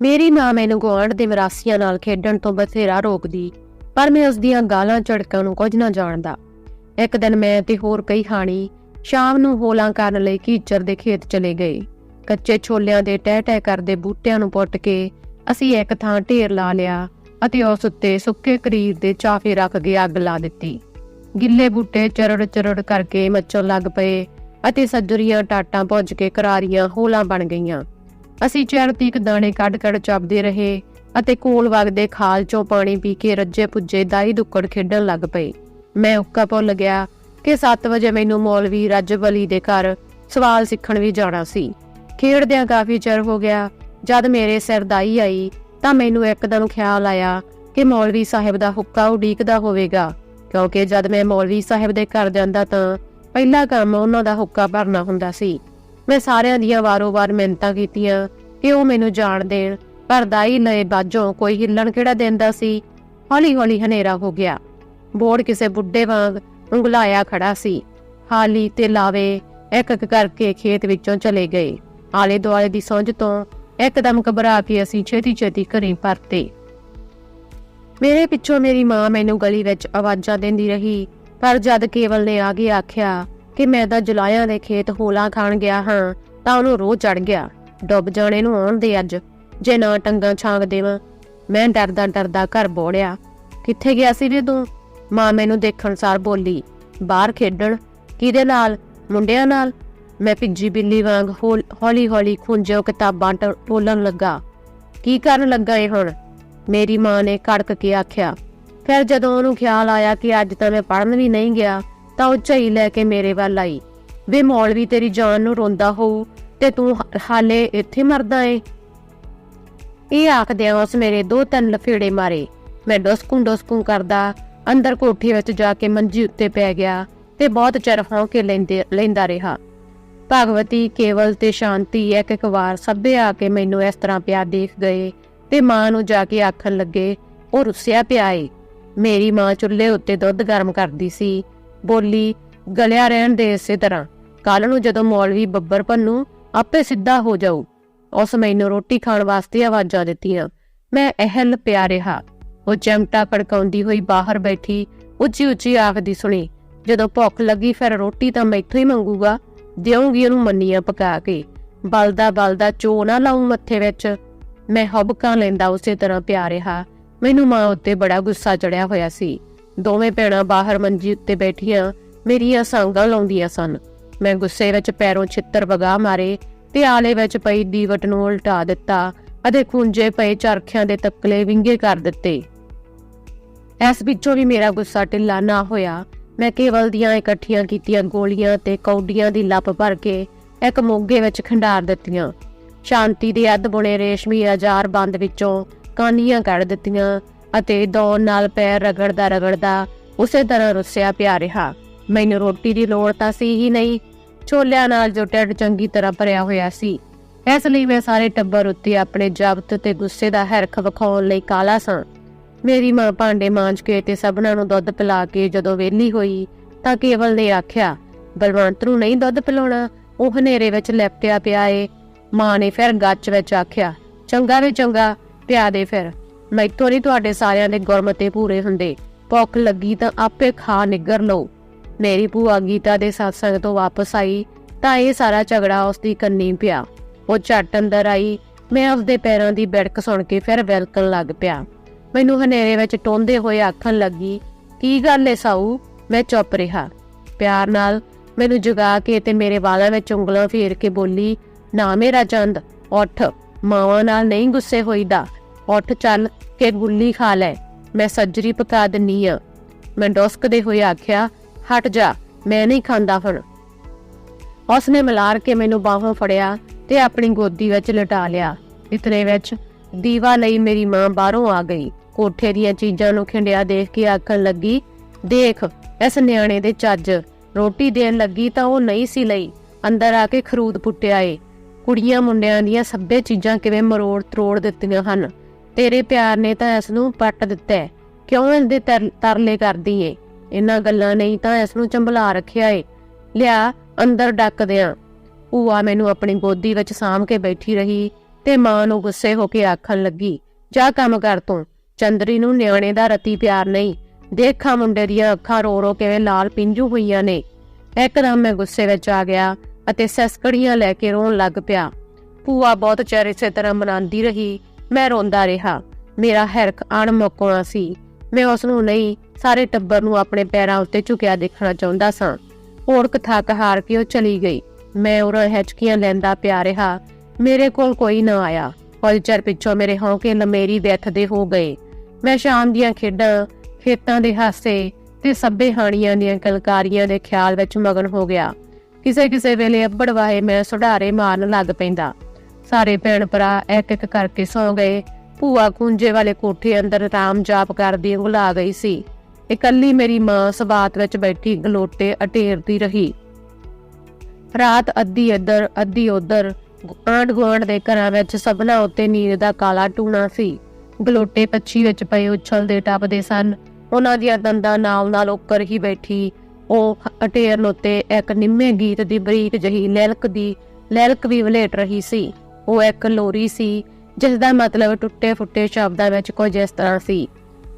ਮੇਰੀ ਮਾਂ ਮੈਨੂੰ ਗੁਆਂਢ ਦੇ ਵਿਰਾਸੀਆਂ ਨਾਲ ਖੇਡਣ ਤੋਂ ਬਥੇਰਾ ਰੋਕਦੀ, ਪਰ ਮੈਂ ਉਸ ਦੀਆਂ ਗਾਲਾਂ ਝੜਕਾਂ ਨੂੰ ਕੁਝ ਨਾ ਜਾਣਦਾ। ਇੱਕ ਦਿਨ ਮੈਂ ਤੇ ਹੋਰ ਕਈ ਹਾਣੀ ਸ਼ਾਮ ਨੂੰ ਹੋਲਾਂ ਕਰਨ ਲਈ ਕੀਚਰ ਦੇ ਖੇਤ ਚਲੇ ਗਏ। ਕੱਚੇ ਛੋਲਿਆਂ ਦੇ ਟਹਿ ਟਹਿ ਕਰਦੇ ਬੂਟਿਆਂ ਨੂੰ ਪੁੱਟ ਕੇ ਅਸੀਂ ਇੱਕ ਥਾਂ ਢੇਰ ਲਾ ਲਿਆ ਅਤੇ ਉਸ ਉੱਤੇ ਸੁੱਕੇ ਕਰੀਰ ਦੇ ਚਾਫੇ ਰੱਖ ਕੇ ਅੱਗ ਲਾ ਦਿੱਤੀ। ਗਿੱਲੇ ਬੂਟੇ ਚਰੜ ਚਰੜ ਕਰਕੇ ਮੱਚਣ ਲੱਗ ਪਏ ਅਤੇ ਸੱਜਰੀਆਂ ਟਾਟਾਂ ਭੁੱਜ ਕੇ ਕਰਾਰੀਆਂ ਹੋਲਾਂ ਬਣ ਗਈਆਂ। ਅਸੀਂ ਚਿਰ ਤੀਕ ਦਾਣੇ ਕੱਢ ਕੱਢ ਚੱਬਦੇ ਰਹੇ ਅਤੇ ਕੋਲ ਵਗਦੇ ਖਾਲ ਚੋਂ ਪਾਣੀ ਪੀ ਕੇ ਰੱਜੇ ਪੁੱਜੇ ਦਾਈ ਦੁੱਕੜ ਖੇਡਣ ਲੱਗ ਪਏ। ਮੈਂ ਉੱਕਾ ਭੁੱਲ ਗਿਆ ਕਿ 7 ਵਜੇ ਮੈਨੂੰ ਮੌਲਵੀ ਰੱਜਬਲੀ ਦੇ ਘਰ ਸਵਾਲ ਸਿੱਖਣ ਵੀ ਜਾਣਾ ਸੀ। ਖੇਡਦਿਆਂ ਕਾਫੀ ਚਿਰ ਹੋ ਗਿਆ, ਜਦ ਮੇਰੇ ਸਿਰ ਦਾਈ ਆਈ ਤਾਂ ਮੈਨੂੰ ਇੱਕਦਮ ਖਿਆਲ ਆਇਆ ਕਿ ਮੌਲਵੀ ਸਾਹਿਬ ਦਾ ਹੁੱਕਾ ਉਡੀਕਦਾ ਹੋਵੇਗਾ, ਕਿਉਂਕਿ ਜਦ ਮੈਂ ਮੌਲਵੀ ਸਾਹਿਬ ਦੇ ਘਰ ਜਾਂਦਾ ਤਾਂ ਪਹਿਲਾ ਕੰਮ ਉਹਨਾਂ ਦਾ ਹੁੱਕਾ ਭਰਨਾ ਹੁੰਦਾ ਸੀ। ਮੈਂ ਸਾਰਿਆਂ ਦੀਆਂ ਵਾਰੋ-ਵਾਰ ਮਿਹਨਤਾਂ ਕੀਤੀਆਂ ਕਿ ਉਹ ਮੈਨੂੰ ਜਾਣ ਦੇਣ, ਪਰ ਦਾਈ ਲਏ ਬਾਝੋਂ ਕੋਈ ਹਿੱਲਣ ਕਿਹੜਾ ਦਿੰਦਾ ਸੀ? ਹੌਲੀ-ਹੌਲੀ ਹਨੇਰਾ ਹੋ ਗਿਆ। ਬੋੜ ਕਿਸੇ ਬੁੱਢੇ ਵਾਂਗ ਉਂਗਲਾਇਆ ਖੜਾ ਸੀ। ਹਾਲੀ ਤੇ ਲਾਵੇ ਇੱਕ ਇੱਕ ਕਰਕੇ ਖੇਤ ਵਿੱਚੋਂ ਚਲੇ ਗਏ। ਆਲੇ ਦੁਆਲੇ ਦੀ ਸੌਂਝ ਤੋਂ ਇੱਕਦਮ ਘਬਰਾ ਕੇ ਅਸੀਂ ਛੇਤੀ-ਛੇਤੀ ਘਰੇ ਪਰਤੇ। ਮੇਰੇ ਪਿੱਛੋਂ ਮੇਰੀ ਮਾਂ ਮੈਨੂੰ ਗਲੀ ਵਿੱਚ ਆਵਾਜ਼ਾਂ ਦਿੰਦੀ ਰਹੀ, ਪਰ ਜਦ ਕੇਵਲ ਨੇ ਆ ਕੇ ਆਖਿਆ ਕਿ ਮੈਂ ਤਾਂ ਜੁਲਾਇਆਂ ਦੇ ਖੇਤ ਹੋਲਾ ਖਾਣ ਗਿਆ ਹਾਂ, ਤਾਂ ਉਹਨੂੰ ਰੋਹ ਚੜ ਗਿਆ। ਡੁੱਬ ਜਾਣੇ ਨੂੰ ਆਉਣ ਦੇ ਅੱਜ, ਜੇ ਨਾ ਟੰਗਾਂ ਛਾਂਗ ਦੇਵਾਂ। ਮੈਂ ਡਰਦਾ ਡਰਦਾ ਘਰ ਬੋੜਿਆ। ਕਿੱਥੇ ਗਿਆ ਸੀ ਵੇ ਤੂੰ? ਮਾਂ ਮੈਨੂੰ ਦੇਖਣ ਸਾਰ ਬੋਲੀ, ਬਾਹਰ ਖੇਡਣ। ਕਿਹਦੇ ਨਾਲ? ਮੁੰਡਿਆਂ ਨਾਲ? ਮੈਂ ਭਿੱਜੀ ਬਿੱਲੀ ਵਾਂਗ ਹੌਲੀ ਹੌਲੀ ਖੁੰਝੋ ਕਿਤਾਬਾਂ ਟ- ਟੋਲਣ ਲੱਗਾ। ਕੀ ਕਰਨ ਲੱਗਾ ਏ ਹੁਣ? ਮੇਰੀ ਮਾਂ ਨੇ ਕੜਕ ਕੇ ਆਖਿਆ। ਫਿਰ ਜਦੋਂ ਉਹਨੂੰ ਖਿਆਲ ਆਇਆ ਕਿ ਅੱਜ ਤਾਂ ਮੈਂ ਪੜਨ ਵੀ ਨਹੀਂ ਗਿਆ ਤਾਂ ਉਹ ਝਈ ਲੈ ਕੇ ਮੇਰੇ ਵੱਲ ਆਈ। ਵੇ ਮੌਲਵੀ ਤੇਰੀ ਜਾਨ ਨੂੰ ਰੋਂਦਾ ਹੋਊ ਤੇ ਤੂੰ ਹਾਲੇ ਇੱਥੇ ਮਰਦਾ ਏ। ਇਹ ਆਖਦਿਆਂ ਉਸ ਮੇਰੇ ਦੋ ਤਿੰਨ ਲਫੇੜੇ ਮਾਰੇ। ਮੈਂ ਡਸਕੂੰ ਡਸਕੂੰ ਕਰਦਾ, ਅੰਦਰ ਕੋਠੀ ਵਿੱਚ ਜਾ ਕੇ ਮੰਜੀ ਉੱਤੇ ਪੈ ਗਿਆ ਤੇ ਬਹੁਤ ਚਿਰ ਹੌਂਕੇ ਲੈਂਦੇ, ਲੈਂਦਾ ਰਿਹਾ। ਭਗਵਤੀ ਕੇਵਲ ਤੇ ਸ਼ਾਂਤੀ ਇੱਕ ਇੱਕ ਵਾਰ ਸਭੇ ਆ ਕੇ ਮੈਨੂੰ ਇਸ ਤਰ੍ਹਾਂ ਪਿਆ ਦੇਖ ਗਏ ਤੇ ਮਾਂ ਨੂੰ ਜਾ ਕੇ ਆਖਣ ਲੱਗੇ, ਉਹ ਰੁੱਸਿਆ ਪਿਆ ਏ। ਮੇਰੀ ਮਾਂ ਚੁੱਲ੍ਹੇ ਉੱਤੇ ਦੁੱਧ ਗਰਮ ਕਰਦੀ ਸੀ। ਬੋਲੀ ਗਲਿਆ ਰਹਿਣ ਦੇ ਇਸੇ ਤਰ੍ਹਾਂ। ਕੱਲ ਨੂੰ ਜਦੋਂ ਮੌਲਵੀ ਬੱਬਰ ਪੰਨੂ ਆਪੇ ਸਿੱਧਾ ਹੋ ਜਾਊ, ਉਸ ਮੈਨੂੰ ਰੋਟੀ ਖਾਣ ਵਾਸਤੇ ਆਵਾਜ਼ਾਂ ਦਿੱਤੀਆਂ। ਮੈਂ ਅਹਿਲ ਪਿਆ ਰਿਹਾ ਉਹ ਚਮਟਾ ਕੜਕਾਉਂਦੀ ਹੋਈ ਬਾਹਰ ਬੈਠੀ ਉੱਚੀ ਉੱਚੀ ਆਖਦੀ ਸੁਣੀ, ਜਦੋਂ ਭੁੱਖ ਲੱਗੀ ਫਿਰ ਰੋਟੀ ਤਾਂ ਮੈਥੋਂ ਹੀ ਮੰਗੂਗਾ। ਦੇਵਾਂਗੀ ਉਹਨੂੰ ਮੰਨੀਆਂ ਪਕਾ ਕੇ। ਬਲਦਾ ਬਲਦਾ ਚੋ ਨਾ ਲਾਉਂ ਮੱਥੇ ਵਿੱਚ। ਮੈਂ ਹਬਕਾਂ ਲੈਂਦਾ ਉਸੇ ਤਰ੍ਹਾਂ ਪਿਆ ਰਿਹਾ ਮੈਨੂੰ ਮਾਂ ਉੱਤੇ ਬੜਾ ਗੁੱਸਾ ਚੜਿਆ ਹੋਇਆ ਸੀ। ਦੋਵੇਂ ਭੈਣਾਂ ਬਾਹਰ ਮੰਜੀ ਉੱਤੇ ਬੈਠੀਆਂ ਮੇਰੀਆਂ ਸੰਗਾਂ ਲਾਉਂਦੀਆਂ ਸਨ। ਮੈਂ ਗੁੱਸੇ ਵਿੱਚ ਪੈਰੋਂ ਛਿੱਤਰ ਵਗਾ ਮਾਰੇ ਤੇ ਆਲੇ ਵਿੱਚ ਪਈ ਦੀਵਟ ਨੂੰ ਉਲਟਾ ਦਿੱਤਾ ਅਤੇ ਖੁੰਝੇ ਪਏ ਚਰਖਿਆਂ ਦੇ ਤੱਕਲੇ ਵਿੰਗੇ ਕਰ ਦਿੱਤੇ। ਇਸ ਵਿੱਚੋਂ ਵੀ ਮੇਰਾ ਗੁੱਸਾ ਢਿੱਲਾ ਨਾ ਹੋਇਆ। ਮੈਂ ਕੇਵਲ ਦੀਆਂ ਇਕੱਠੀਆਂ ਕੀਤੀਆਂ ਗੋਲੀਆਂ ਤੇ ਕੌਡੀਆਂ ਦੀ ਲੱਪ ਭਰ ਕੇ ਇੱਕ ਮੋਗੇ ਵਿੱਚ ਖੰਡਾਰ ਦਿੱਤੀਆਂ। ਸ਼ਾਂਤੀ ਦੇ ਅੱਧ ਬੁਣੇ ਰੇਸ਼ਮੀ ਆਜ਼ਾਰ ਬੰਦ ਵਿੱਚੋਂ ਕਾਨੀਆਂ ਕੱਢ ਦਿੱਤੀਆਂ ਅਤੇ ਦੌੜ ਨਾਲ ਪੈਰ ਰਗੜਦਾ ਰਗੜਦਾ ਉਸੇ ਤਰ੍ਹਾਂ ਰੁੱਸਿਆ ਪਿਆ ਰਿਹਾ। ਮੈਨੂੰ ਰੋਟੀ ਦੀ ਲੋੜ ਤਾਂ ਸੀ ਹੀ ਨਹੀਂ। ਛੋਲਿਆਂ ਨਾਲ ਜੋ ਢਿੱਡ ਚੰਗੀ ਤਰ੍ਹਾਂ ਭਰਿਆ ਹੋਇਆ ਸੀ, ਇਸ ਲਈ ਮੈਂ ਸਾਰੇ ਟੱਬਰ ਉੱਤੇ ਆਪਣੇ ਜ਼ਬਤ ਤੇ ਗੁੱਸੇ ਦਾ ਹਰਖ ਵਿਖਾਉਣ ਲਈ ਕਾਲਾ ਸਾਂ। ਮੇਰੀ ਮਾਂ ਭਾਂਡੇ ਮਾਂਜ ਕੇ ਤੇ ਸਭਨਾਂ ਨੂੰ ਦੁੱਧ ਪਿਲਾ ਕੇ ਜਦੋਂ ਵਿਹਲੀ ਹੋਈ ਤਾਂ ਕੇਵਲ ਨੇ ਆਖਿਆ, ਬਲਵੰਤ ਨੂੰ ਨਹੀਂ ਦੁੱਧ ਪਿਲਾਉਣਾ, ਉਹ ਹਨੇਰੇ ਵਿੱਚ ਲੈਪਟਿਆ ਪਿਆ ਏ। ਮਾਂ ਨੇ ਫਿਰ ਗੱਚ ਵਿੱਚ ਆਖਿਆ, ਚੰਗਾ ਵੇ ਚੰਗਾ, ਪਿਆ ਦੇ ਫਿਰ। ਮੈਥੋਂ ਨਹੀਂ ਤੁਹਾਡੇ ਸਾਰਿਆਂ ਦੇ ਗੁਰਮਤੇ ਪੂਰੇ ਹੁੰਦੇ। ਭੁੱਖ ਲੱਗੀ ਤਾਂ ਆਪੇ ਖਾ ਨਿੱਗਰ ਲਓ। ਮੇਰੀ ਭੂਆ ਗੀਤਾ ਦੇ satsang ਤੋਂ ਵਾਪਸ ਆਈ ਤਾਂ ਇਹ ਸਾਰਾ ਝਗੜਾ ਉਸ ਦੀ ਕੰਨੀ ਪਿਆ। ਉਹ ਝੱਟ ਅੰਦਰ ਆਈ। ਮੈਂ ਉਸਦੇ ਪੈਰਾਂ ਦੀ ਬਿੜਕ ਸੁਣ ਕੇ ਫਿਰ ਵਿਲਕਣ ਲੱਗ ਪਿਆ। ਮੈਨੂੰ ਹਨੇਰੇ ਵਿੱਚ ਟੋਂਦੇ ਹੋਏ ਆਖਣ ਲੱਗੀ, ਕੀ ਗੱਲ ਏ ਸਾਊ? ਮੈਂ ਚੁੱਪ ਰਿਹਾ। ਪਿਆਰ ਨਾਲ ਮੈਨੂੰ ਜਗਾ ਕੇ ਤੇ ਮੇਰੇ ਵਾਲਾਂ ਵਿੱਚ ਉਂਗਲਾਂ ਫੇਰ ਕੇ ਬੋਲੀ, ਨਾ ਮੇਰਾ ਚੰਦ, ਉੱਠ। ਮਾਵਾਂ ਨਾਲ ਨਹੀਂ ਗੁੱਸੇ ਹੋਈਦਾ। ਉੱਠ ਚੱਲ ਕੇ ਗੁੱਲੀ ਖਾ ਲੈ। ਮੈਂ ਸੱਜਰੀ ਪਕਾ ਦਿੰਨੀ ਆ। ਮੈਂ ਡੋਸਕਦੇ ਹੋਏ ਆਖਿਆ, ਹਟ ਜਾ, ਮੈਂ ਨਹੀਂ ਖਾਂਦਾ ਹੁਣ ਉਸਨੇ ਮਿਲਾਰ ਕੇ ਮੈਨੂੰ ਬਾਹੋਂ ਫੜਿਆ ਤੇ ਆਪਣੀ ਗੋਦੀ ਵਿੱਚ ਲਟਾ ਲਿਆ। ਇਤਨੇ ਵਿੱਚ ਦੀਵਾ ਲਈ ਮੇਰੀ ਮਾਂ ਬਾਹਰੋਂ ਆ ਗਈ। ਕੋਠੇ ਦੀਆਂ ਚੀਜ਼ਾਂ ਨੂੰ ਖਿੰਡਿਆ ਦੇਖ ਕੇ ਆਖਣ ਲੱਗੀ, ਦੇਖ, ਇਸ ਨਿਆਣੇ ਦੇ ਚੱਜ। ਰੋਟੀ ਦੇਣ ਲੱਗੀ ਤਾਂ ਉਹ ਨਹੀਂ ਸੀ ਲਈ। ਅੰਦਰ ਆ ਕੇ ਖਰੂਦ ਪੁੱਟਿਆ ਏ। ਕੁੜੀਆਂ ਮੁੰਡਿਆਂ ਦੀਆਂ ਸੱਭੇ ਚੀਜ਼ਾਂ ਕਿਵੇਂ ਮਰੋੜ ਤਰੋੜ ਦਿੱਤੀਆਂ ਹਨ। ਤੇਰੇ ਪਿਆਰ ਨੇ ਤਾਂ ਇਸ ਨੂੰ ਪੱਟ ਦਿੱਤਾ ਕਿਉਂ ਇਹਦੇ ਤਰਲੇ ਕਰਦੀ ਏ? ਇਹਨਾਂ ਗੱਲਾਂ ਨਹੀਂ ਤਾਂ ਇਸ ਨੂੰ ਚੰਬਲਾ ਰੱਖਿਆ ਏ। ਲਿਆ, ਅੰਦਰ ਡੱਕ ਦਿਆਂ। ਭੂਆ ਮੈਨੂੰ ਆਪਣੀ ਗੋਦੀ ਵਿੱਚ ਸਾਂਭ ਕੇ ਬੈਠੀ ਰਹੀ ਤੇ ਮਾਂ ਨੂੰ ਗੁੱਸੇ ਹੋ ਕੇ ਆਖਣ ਲੱਗੀ, ਜਾ ਕੰਮ ਕਰ ਤੂੰ। ਚੰਦਰੀ ਨੂੰ ਨਿਆਣੇ ਦਾ ਰਤੀ ਪਿਆਰ ਨਹੀਂ। ਦੇਖਾਂ ਮੁੰਡੇ ਦੀਆਂ ਅੱਖਾਂ ਰੋ ਰੋ ਕਿਵੇਂ ਲਾਲ ਪਿੰਜੂ ਹੋਈਆਂ ਨੇ। ਇੱਕਦਮ ਮੈਂ ਗੁੱਸੇ ਵਿੱਚ ਆ ਗਿਆ ਅਤੇ ਸਸਕੜੀਆਂ ਲੈ ਕੇ ਰੋਣ ਲੱਗ ਪਿਆ। ਭੂਆ ਬਹੁਤ ਚਿਰ ਇਸੇ ਤਰ੍ਹਾਂ ਮਨਾਉਂਦੀ ਰਹੀ। ਮੈਂ ਰੋਂਦਾ ਰਿਹਾ। ਮੇਰਾ ਹਿਰਖ ਅਣਮੁੱਕਣਾ ਸੀ। ਮੈਂ ਉਸ ਨੂੰ ਨਹੀਂ, ਸਾਰੇ ਟੱਬਰ ਨੂੰ ਆਪਣੇ ਪੈਰਾਂ ਉੱਤੇ ਝੁਕਿਆ ਦੇਖਣਾ ਚਾਹੁੰਦਾ ਸਾਂ। ਓੜਕ ਥੱਕ ਹਾਰ ਕੇ ਉਹ ਚਲੀ ਗਈ। ਮੈਂ ਉਹਨਾਂ ਹਿਚਕੀਆਂ ਲੈਂਦਾ ਪਿਆ ਰਿਹਾ। ਮੇਰੇ ਕੋਲ ਕੋਈ ਨਾ ਆਇਆ। ਕੁਝ ਚਿਰ ਪਿੱਛੋਂ ਮੇਰੇ ਹੌਂਕੇ ਲਮੇਰੀ ਦੇ ਹੋ ਗਏ। ਮੈਂ ਸ਼ਾਮ ਦੀਆਂ ਖੇਡਾਂ, ਖੇਤਾਂ ਦੇ ਹਾਸੇ ਤੇ ਸੱਬੇ ਹਾਣੀਆਂ ਦੀਆਂ ਕਲਕਾਰੀਆਂ ਦੇ ਖਿਆਲ ਵਿੱਚ ਮਗਨ ਹੋ ਗਿਆ। ਕਿਸੇ ਕਿਸੇ ਵੇਲੇ ਅੱਬੜ ਵਾਹੇ ਮੈਂ ਸੁਢਾਰੇ ਮਾਰਨ ਲੱਗ ਪੈਂਦਾ। ਸਾਰੇ ਭੈਣ ਭਰਾ ਇੱਕ ਇੱਕ ਕਰਕੇ ਸੌ ਗਏ। ਭੂਆ ਕੁੰਜੇ ਵਾਲੇ ਕੋਠੇ ਅੰਦਰ ਆਰਾਮ ਜਾਪ ਕਰਦੀ ਉਂਗਲਾ ਗਈ ਸੀ। ਇਕੱਲੀ ਮੇਰੀ ਮਾਂ ਸਬਾਤ ਵਿੱਚ ਬੈਠੀ ਗਲੋਟੇ ਅਟੇਰਦੀ ਰਹੀ। ਰਾਤ ਅੱਧੀ ਇੱਧਰ, ਅੱਧੀ ਉੱਧਰ ਆਂਢ ਗੁਆਂਢ ਦੇ ਘਰਾਂ ਵਿੱਚ ਸਭਨਾ ਉੱਤੇ ਨੀਰ ਦਾ ਕਾਲਾ ਟੂਣਾ ਸੀ। ਗਲੋਟੇ ਪੱਛੀ ਵਿੱਚ ਪਏ ਉਛਲਦੇ ਟੱਪਦੇ ਸਨ। ਉਹਨਾਂ ਦੀਆਂ ਦੰਦਾਂ ਨਾਲ ਨਾਲ ਉੱਕਰ ਹੀ ਬੈਠੀ। ਉਹ ਅਟੇਰਨ ਉੱਤੇ ਇੱਕ ਨਿੰਮੇ ਗੀਤ ਦੀ ਬਰੀਕ ਜਹੀ ਲੈਲਕ ਦੀ ਲੈਲਕ ਵੀ ਵਲੇਟ ਰਹੀ ਸੀ। ਉਹ ਇੱਕ ਲੋਰੀ ਸੀ ਜਿਸ ਦਾ ਮਤਲਬ ਟੁੱਟੇ ਫੁੱਟੇ ਸ਼ਬਦਾਂ ਵਿੱਚ ਕੁਝ ਇਸ ਤਰ੍ਹਾਂ ਸੀ,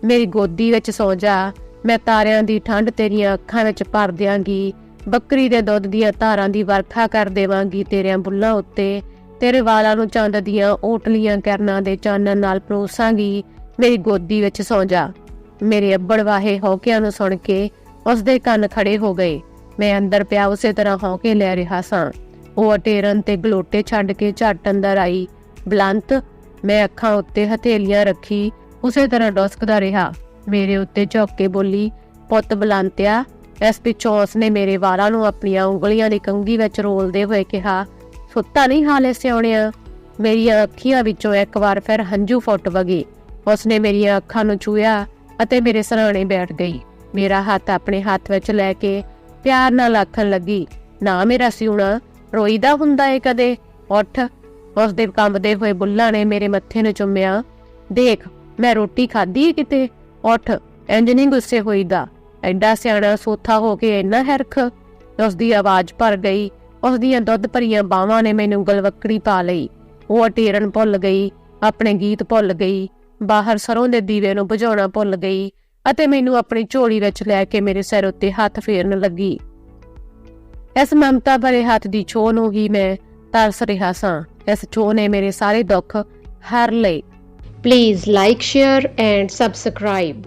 ਮੇਰੀ ਗੋਦੀ ਵਿੱਚ ਸੌ ਜਾ, ਮੈਂ ਤਾਰਿਆਂ ਦੀ ਠੰਡ ਤੇਰੀਆਂ ਅੱਖਾਂ ਵਿੱਚ ਭਰ ਦਿਆਂਗੀ, ਬੱਕਰੀ ਦੇ ਦੁੱਧ ਦੀਆਂ ਧਾਰਾਂ ਦੀ ਵਰਖਾ ਕਰ ਦੇਵਾਂਗੀ ਤੇਰਿਆਂ ਬੁੱਲਾਂ ਉੱਤੇ, ਤੇਰੇ ਵਾਲਾਂ ਨੂੰ ਚੰਦ ਦੀਆਂ ਓਟਲੀਆਂ ਕਰਨਾਂ ਦੇ ਚਾਨਣ ਨਾਲ ਪਰੋਸਾਂਗੀ, ਮੇਰੀ ਗੋਦੀ ਵਿੱਚ ਸੌ ਜਾ। ਮੇਰੇ ਅੱਬੜ ਵਾਹੇ ਹੌਕਿਆਂ ਨੂੰ ਸੁਣ ਕੇ ਉਸ ਦੇ ਕੰਨ ਖੜੇ ਹੋ ਗਏ, ਮੈਂ ਅੰਦਰ ਪਿਆ ਉਸੇ ਤਰ੍ਹਾਂ ਹੌਕੇ ਲੈ ਰਿਹਾ ਸਾਂ। ਉਹ ਅਟੇਰਨ ਤੇ ਗਲੋਟੇ ਛੱਡ ਕੇ ਝੱਟ ਅੰਦਰ ਆਈ ਬਲੰਤ, ਮੈਂ ਅੱਖਾਂ ਉੱਤੇ ਹਥੇਲੀਆਂ ਰੱਖੀ, ਉਸੇ ਤਰ੍ਹਾਂ ਡੋਸਕਦਾ ਰਿਹਾ। ਮੇਰੇ ਉੱਤੇ ਝੁੱਕ ਕੇ ਬੋਲੀ, ਪੁੱਤ ਬਲੰਤਿਆ, ਇਸ ਪਿੱਛੋਂ ਉਸਨੇ ਮੇਰੇ ਵਾਲਾਂ ਨੂੰ ਆਪਣੀਆਂ ਉਂਗਲੀਆਂ ਦੀ ਕੰਗੀ ਵਿੱਚ ਰੋਲਦੇ ਹੋਏ ਕਿਹਾ, ਸੁੱਤਾ ਨਹੀਂ ਹਾਲੇ ਸਿਉਣਿਆ? ਮੇਰੀਆਂ ਅੱਖੀਆਂ ਵਿੱਚੋਂ ਇੱਕ ਵਾਰ ਫਿਰ ਹੰਝੂ ਫੁੱਟ ਵਗੇ। ਉਸਨੇ ਮੇਰੀਆਂ ਅੱਖਾਂ ਨੂੰ ਛੂਇਆ ਅਤੇ ਮੇਰੇ ਸਰਾਣੇ ਬੈਠ ਗਈ। ਮੇਰਾ ਹੱਥ ਆਪਣੇ ਹੱਥ ਵਿੱਚ ਲੈ ਕੇ ਪਿਆਰ ਨਾਲ ਆਖਣ ਲੱਗੀ, ਨਾ ਮੇਰਾ ਸਿਉਣਾ ਰੋਈਦਾ ਹੁੰਦਾ ਏ ਕਦੇ? ਉੱਠ ਉਸ ਦੇ ਕੰਬਦੇ ਹੋਏ ਬੁੱਲਾਂ ਨੇ ਮੇਰੇ ਮੱਥੇ ਨੂੰ ਚੁੰਮਿਆ। ਦੇਖ, ਮੈਂ ਰੋਟੀ ਖਾਧੀ ਕਿਤੇ? ਉੱਠ ਇੰਜ ਨਹੀਂ ਗੁੱਸੇ ਹੋਈਦਾ। ਐਡਾ ਸਿਆਣਾ ਸੋਥਾ ਹੋ ਕੇ ਇੰਨਾ ਹਰਖ। ਉਸ ਦੀ ਆਵਾਜ਼ ਭਰ ਗਈ। ਉਸ ਦੀਆਂ ਦੁੱਧ ਭਰੀਆਂ ਬਾਹਾਂ ਨੇ ਮੈਨੂੰ ਗਲਵੱਕੜੀ ਪਾ ਲਈ। ਉਹ ਅਟੇਰਨ ਭੁੱਲ ਗਈ, ਆਪਣੇ ਗੀਤ ਭੁੱਲ ਗਈ। ਬਾਹਰ ਸਰੋਂ ਦੇ ਦੀਵੇ ਨੂੰ ਬੁਝਾਉਣਾ ਭੁੱਲ ਗਈ ਅਤੇ ਮੈਨੂੰ ਆਪਣੀ ਝੋਲੀ ਵਿੱਚ ਲੈ ਕੇ ਮੇਰੇ ਸਿਰ ਉੱਤੇ ਹੱਥ ਫੇਰਨ ਲੱਗੀ। ਇਸ ਮਮਤਾ ਭਰੇ ਹੱਥ ਦੀ ਛੋਹ ਨੂੰ ਹੀ ਮੈਂ ਤਰਸ ਰਿਹਾ ਸਾਂ। ਇਸ ਛੋਹ ਨੇ ਮੇਰੇ ਸਾਰੇ ਦੁੱਖ ਹਰ ਲਏ। Please like, share and subscribe